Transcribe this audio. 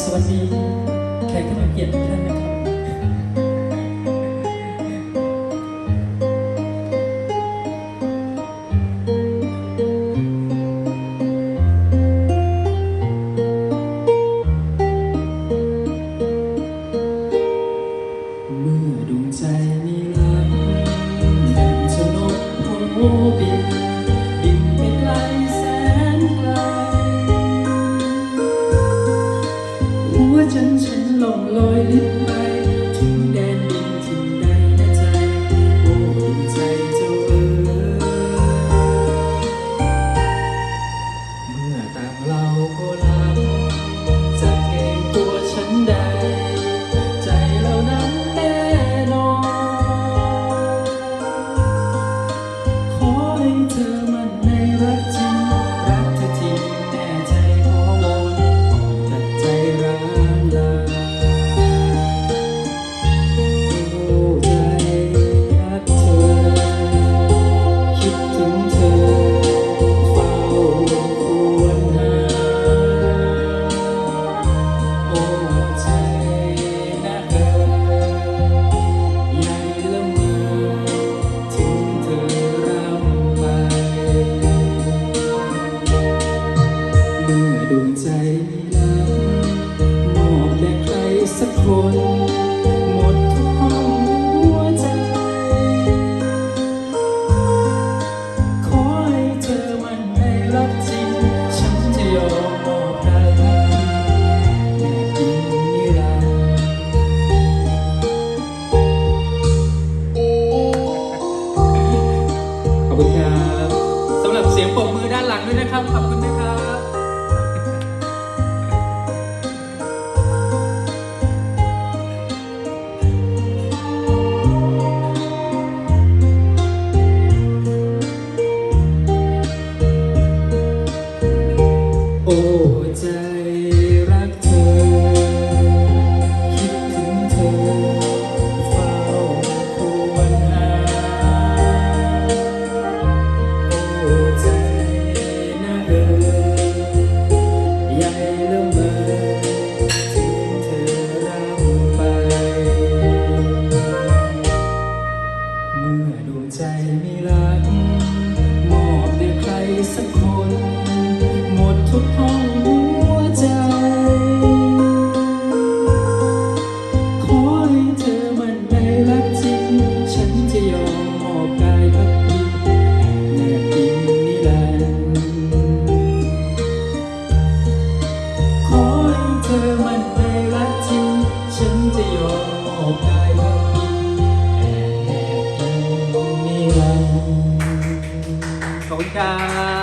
สวัสดีแขกผู้มีเกียรติทุกท่านนะครับดวงใจมีรักดังชนกโอบิน ล คนหมดทุกห้องหัวใจ ขอให้เธอมันในรักจริง ฉันจะยอมมอบกายให้แน่จริงนิรันดร์ขอบคุณครับสำหรับเสียงปรบมือด้านหลังด้วยนะครับ ขอบคุณนะครับ ใจรักเธอ คิดถึงเธอเฝ้าควรหาโอ้ใจนะเอ๋ยใหญ่ละเมอถึงเธอรำไป เมื่อดวงใจมีรัก มอบแด่ใครสักคน คุณครับ